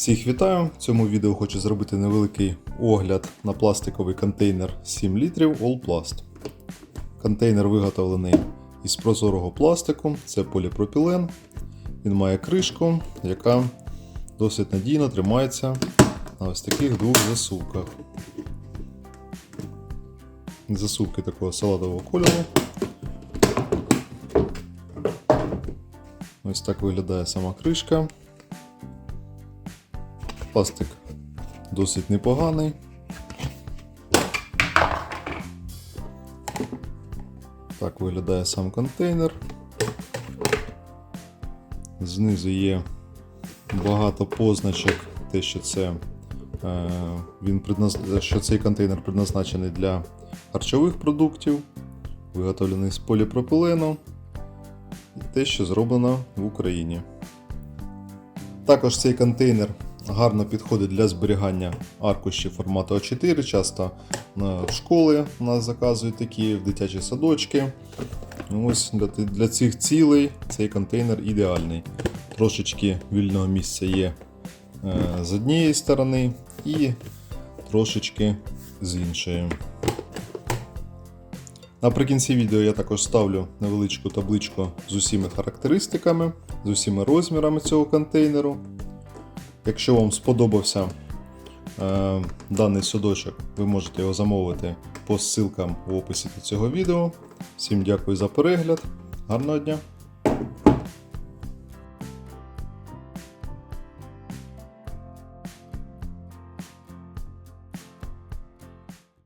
Всіх вітаю! В цьому відео хочу зробити невеликий огляд на пластиковий контейнер 7 літрів Allplast. Контейнер виготовлений із прозорого пластику, це поліпропілен. Він має кришку, яка досить надійно тримається на ось таких двох засувках. Засувки такого салатового кольору. Ось так виглядає сама кришка. Пластик досить непоганий. Так виглядає сам контейнер. Знизу є багато позначок, те, що це е, він що цей контейнер предназначений для харчових продуктів, виготовлений з поліпропилену і те, що зроблено в Україні. Також цей контейнер гарно підходить для зберігання аркушів формату А4. Часто на- в школи у нас заказують такі, в дитячі садочки. Ось для, для цих цілей цей контейнер ідеальний. Трошечки вільного місця є е, з однієї сторони і трошечки з іншої. Наприкінці відео я також ставлю невеличку табличку з усіма характеристиками, з усіма розмірами цього контейнеру. Якщо вам сподобався е, даний судочок, ви можете його замовити по ссылкам в описі до цього відео. Всім дякую за перегляд. Гарного дня!